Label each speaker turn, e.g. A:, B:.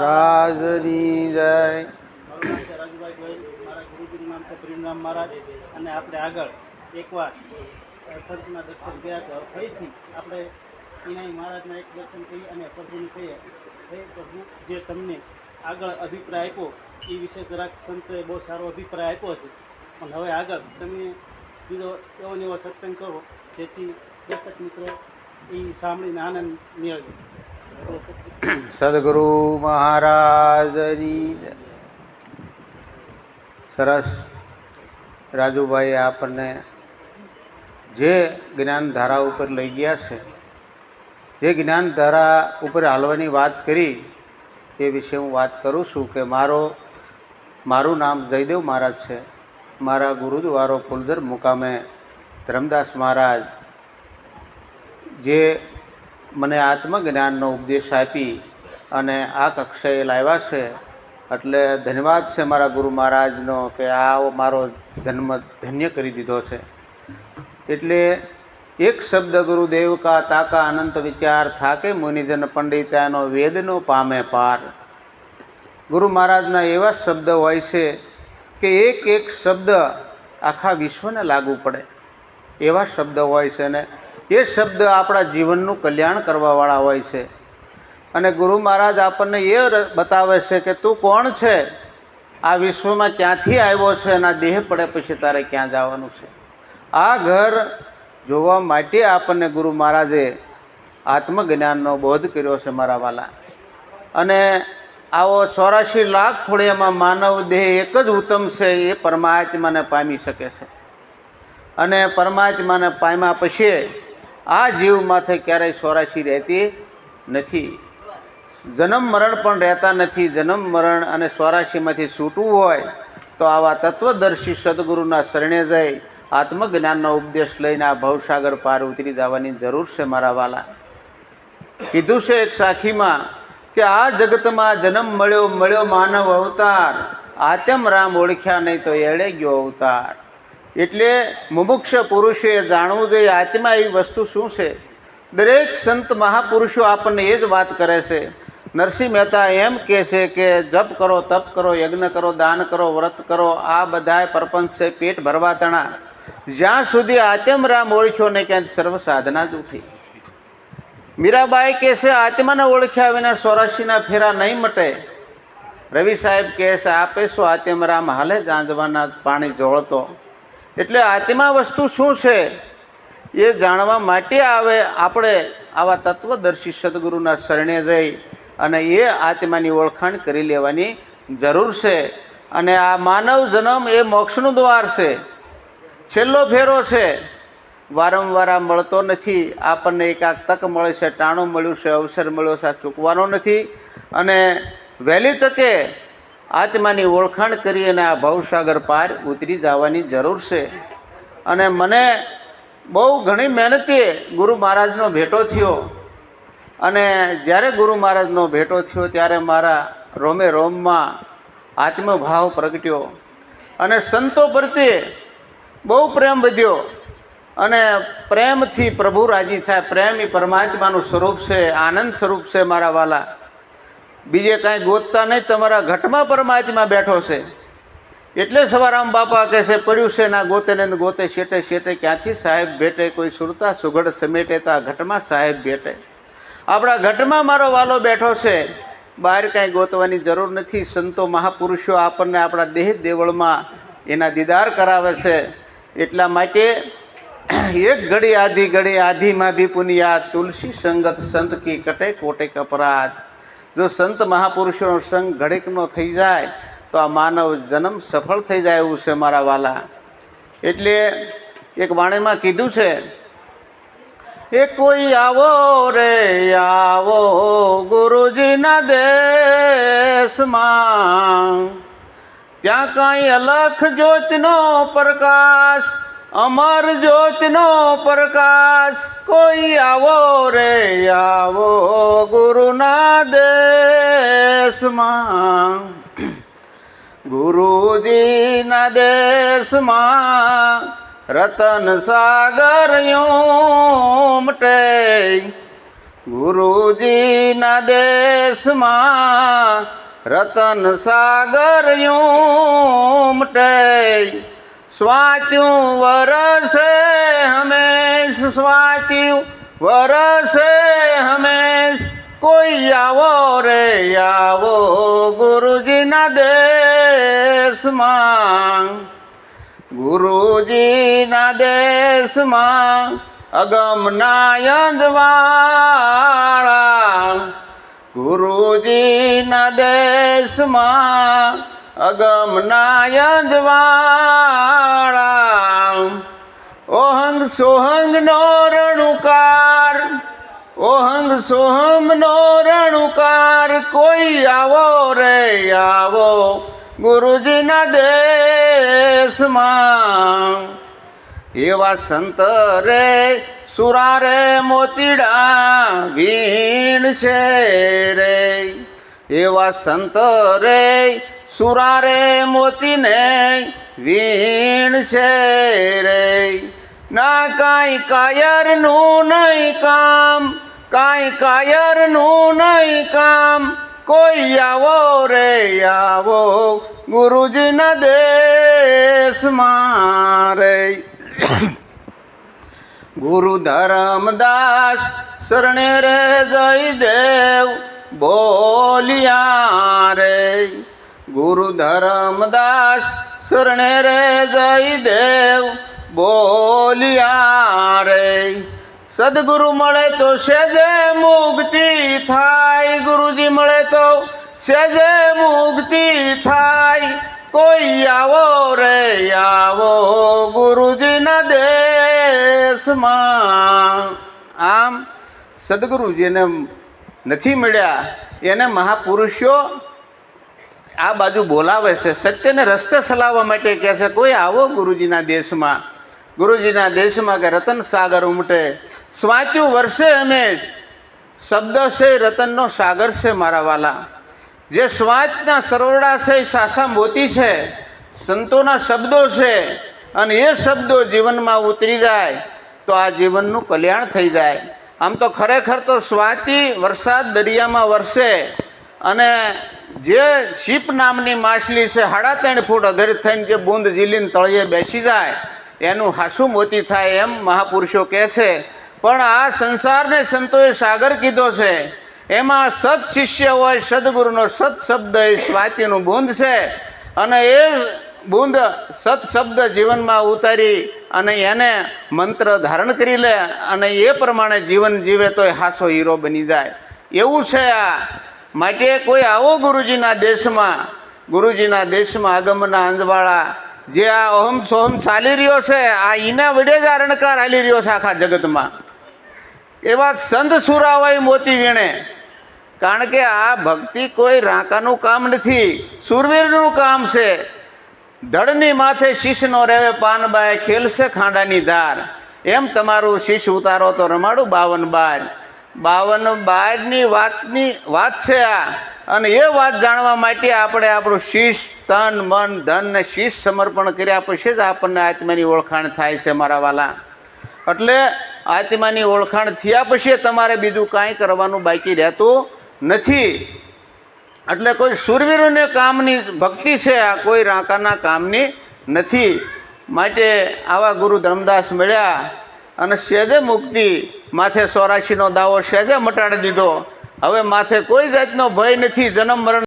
A: રાજની જય.
B: રાજુભાઈ ગોયલ મારા ગુરુજીનું નામ છે અને આપણે આગળ એકવાર સંતના દર્શન ગયા ફરીથી આપણે ઈનાઈ મહારાજના એક દર્શન કરી અને પ્રભુને કહીએ. હે પ્રભુ, જે તમને આગળ અભિપ્રાય આપ્યો એ વિશે જરાક સંતોએ બહુ સારો અભિપ્રાય આપ્યો છે. પણ હવે આગળ તમે બીજો એવો ને એવો સત્સંગ કરો, જેથી દર્શક મિત્રો એ સાંભળીને આનંદ મેળવે. તો
A: સદગુરુ મહારાજની સરસ રાજુભાઈ આપણને જે જ્ઞાનધારા ઉપર લઈ ગયા છે જે જ્ઞાનધારા ઉપર હાલવાની વાત કરી એ વિશે હું વાત કરું છું કે મારો મારું નામ જયદેવ મહારાજ છે મારા ગુરુદ્વારો ફુલધર મુકામે ધરમદાસ મહારાજ જે મને આત્મજ્ઞાનનો ઉપદેશ આપી અને આ કક્ષાએ લાવ્યા છે. એટલે ધન્યવાદ છે મારા ગુરુ મહારાજનો કે આ મારો જન્મ ધન્ય કરી દીધો છે. એટલે એક શબ્દ ગુરુદેવ કા તાકા અનંત વિચાર થાકે મુનિજન પંડિતાનો વેદનો પામે પાર. ગુરુ મહારાજના એવા શબ્દ હોય છે કે એક એક શબ્દ આખા વિશ્વને લાગુ પડે. એવા શબ્દ હોય છે ને એ શબ્દ આપણા જીવનનું કલ્યાણ કરવાવાળા હોય છે. અને ગુરુ મહારાજ આપણને એ બતાવે છે કે તું કોણ છે? આ વિશ્વમાં ક્યાંથી આવ્યો છે અને આ દેહ પડે પછી તારે ક્યાં જવાનું છે? આ ઘર જોવા માટે આપણને ગુરુ મહારાજે આત્મજ્ઞાનનો બોધ કર્યો છે મારા વાલા. અને આવો ચોરાશી લાખ ખોળિયામાં માનવ દેહ એક જ ઉત્તમ છે એ પરમાત્માને પામી શકે છે. અને પરમાત્માને પામ્યા પછી આ જીવ માથે ક્યારેય સોરાશી રહેતી નથી. જન્મ મરણ પણ રહેતા નથી. જન્મ મરણ અને સ્વરાશીમાંથી છૂટવું હોય તો આવા તત્વદર્શી સદગુરુના શરણે જઈ આત્મજ્ઞાનનો ઉપદેશ લઈને આ ભવસાગર પાર ઉતરી જવાની જરૂર છે મારા વાલા. કીધું છે એક સાખીમાં કે આ જગતમાં જન્મ મળ્યો મળ્યો માનવ અવતાર. આત્મ રામ ઓળખ્યા નહીં તો એળે ગયો અવતાર. એટલે મુમુક્ષ પુરુષે જાણવું જોઈએ, આત્મા એવી વસ્તુ શું છે? દરેક સંત મહાપુરુષો આપણને એ જ વાત કરે છે. નરસિંહ મહેતા એમ કહે છે કે, જપ કરો, તપ કરો, યજ્ઞ કરો, દાન કરો, વ્રત કરો, આ બધાય પરપંચ છે, પેટ ભરવા તણા. જ્યાં સુધી આત્મ રામ ઓળખ્યો ને ક્યાં સર્વ સાધના જ ઉઠી. મીરાબાઈ કહે છે, આત્માને ઓળખ્યા વિના સ્વરાશીના ફેરા નહીં મટે. રવિ સાહેબ કહે છે, આપે શું આત્મરામ હાલે જાંજવાના પાણી જોળતો એટલે આત્મા વસ્તુ શું છે એ જાણવા માટે આવે આપણે આવા તત્વદર્શી સદગુરુના શરણે જઈ અને એ આત્માની ઓળખાણ કરી લેવાની જરૂર છે. અને આ માનવ જન્મ એ મોક્ષનું દ્વાર છે. છેલ્લો ફેરો છે. વારંવાર આ મળતો નથી. આપણને એકાક તક મળે છે, ટાણું મળ્યું છે, અવસર મળ્યો છે, આ ચૂકવાનો નથી. અને વહેલી તકે આત્માની ઓળખાણ કરી અને આ ભવસાગર પાર ઉતરી જવાની જરૂર છે. અને મને બહુ ઘણી મહેનતે ગુરુ મહારાજનો ભેટો થયો. અને જ્યારે ગુરુ મહારાજનો ભેટો થયો ત્યારે મારા રોમે રોમમાં આત્મભાવ પ્રગટ્યો. અને સંતો પ્રત્યે બહુ પ્રેમ વધ્યો. અને પ્રેમથી પ્રભુ રાજી થાય. પ્રેમ એ પરમાત્માનું સ્વરૂપ છે, આનંદ સ્વરૂપ છે મારા વાલા. બીજે કાંઈ ગોતતા નહીં, તમારા ઘટમાં પરમાત્મા બેઠો છે. એટલે સવારામ બાપા કહે છે, પડ્યું છે ના ગોતે ને ગોતે શેટે શેટે, ક્યાંથી સાહેબ ભેટે? કોઈ સુરતા સુઘડ સમેટે તા ઘટમાં સાહેબ ભેટે. આપણા ઘટમાં મારો વાલો બેઠો છે. બહાર કાંઈ ગોતવાની જરૂર નથી. સંતો મહાપુરુષો આપણને આપણા દેહ દેવળમાં એના દીદાર કરાવે છે. એટલા માટે એક ઘડી આધી ઘડી આધીમાં ભી પુનિયા તુલસી સંગત સંત કી કટે કોટેક અપરાધ. જો સંત મહાપુરુષોનો સંગ ઘડીકનો થઈ જાય, તો આ માનવ જન્મ સફળ થઈ જાય એવું છે મારા વાલા. એટલે એક વાણીમાં કીધું છે, એ કોઈ આવો રે, આવો ગુરુજીના દેશમાં, ત્યાં કાંઈ અલખ જ્યોતિનો પ્રકાશ અમર જ્યોતનો પ્રકાશ કોઈ આવો રે, આવો ગુરુના દેશમાં. ગુરુજીના દેશમાં રતન સાગર ઉમટે. ગુરુજીના દેશમાં રતન સાગર ઉમટે. સ્વાત્યું વરસે હમેશ, સ્વાત્યું વરસે હમેશ. કોઈ આવો રે, આવો ગુરુજીના દેશમાં. ગુરુજીના દેશમાં અગમના અંજવાળા ગુરુજીના દેશમાં અગમના અંજવાળા ઓહંગ સોહંગનો રણુકાર. ઓહંગ સોહમનો રણુકાર. કોઈ આવો રે આવો ગુરુજીના દેશમાં. એવા સંત રે, સુરા રે, મોતીડા, વીણ છે રે. એવા સંત રે સુરા રે મોતીને વીણ છે રે ના કાંઈ કાયરનું નહીં કામ, કાંઈ કાયરનું નહીં કામ. કોઈ આવો રે આવો ગુરુજીના દેશમાં રે. ગુરુ ધરમદાસ શરણે રે જયદેવ બોલિયા રે. ગુરુ ધરમદાસ શરણે રે જયદેવ બોલિયા રે. સદગુરુ મળે તો સેજે મુક્તિ થાય, ગુરુજી મળે તો સેજે મુક્તિ થાય. કોઈ આવો રે, આવો ગુરુજીના દેશમાં. આમ સદગુરુજીને નથી મળ્યા, એને મહાપુરુષો આ બાજુ બોલાવે છે, સત્યને રસ્તે ચલાવવા માટે કહે છે, કોઈ આવો ગુરુજીના દેશમાં? ગુરુજીના દેશમાં કે રતન સાગર ઉમટે? સ્વાચ્યું વર્ષે હંમેશ શબ્દ છે, રતનનો સાગર છે મારા વાલા. જે સ્વાચના સરોવડા છે, એ સાસા મોતી છે. સંતોના શબ્દો છે અને એ શબ્દો જીવનમાં ઉતરી જાય તો આ જીવનનું કલ્યાણ થઈ જાય. આમ તો ખરેખર તો સ્વાતિ વરસાદ દરિયામાં વરસે. અને જે શીપ નામની માછલી છે સાડા ત્રણ ફૂટ અધર થઈને જે બુંદ ઝીલીને તળિયે બેસી જાય, એનું હાસું મોતી થાય એમ મહાપુરુષો કહે છે. પણ આ સંસારને સંતોએ સાગર કીધો છે. એમાં સત શિષ્ય હોય, સદગુરુનો સત શબ્દ એ સ્વાતિનું બુંદ છે. અને એ બુંદ સત શબ્દ જીવનમાં ઉતારી અને એને મંત્ર ધારણ કરી લે અને એ પ્રમાણે જીવન જીવે તો એ હાસો હીરો બની જાય. એવું છે આ. માટે કોઈ આવો ગુરુજીના દેશમાં ગુરુજીના દેશમાં આગમના અંજવાળા, જે આ અહમ સોહમ ચાલી રહ્યો છે, આ ઈના વડે જ આ રણકાર હાલી રહ્યો છે આખા જગતમાં. એવા સંત સુરા હોય મોતી વીણે, કારણ કે આ ભક્તિ કોઈ રાંકાનું કામ નથી, સુરવીરનું કામ છે. ધડની માથે શીશનો રહેવે પાનબાય ખેલશે ખાંડાની ધાર. એમ તમારું શીશ ઉતારો તો રમાડું બાવન બાર. બાવન બારની વાતની વાત છે આ. અને એ વાત જાણવા માટે આપણે આપણું શીશ, તન, મન, ધન ને શીશ સમર્પણ કર્યા પછી જ આપણને આત્માની ઓળખાણ થાય છે મારા વાલા. એટલે આત્માની ઓળખાણ થયા પછી તમારે બીજું કાંઈ કરવાનું બાકી રહેતું નથી. એટલે કોઈ સુરવીરોને કામની ભક્તિ છે, આ કોઈ રાંકાના કામની નથી. માટે આવા ગુરુ ધર્મદાસ મળ્યા અને સેજે મુક્તિ માથે ચોરાશીનો દાવો સેજે મટાડી દીધો? હવે માથે કોઈ જાતનો ભય નથી જન્મ મરણ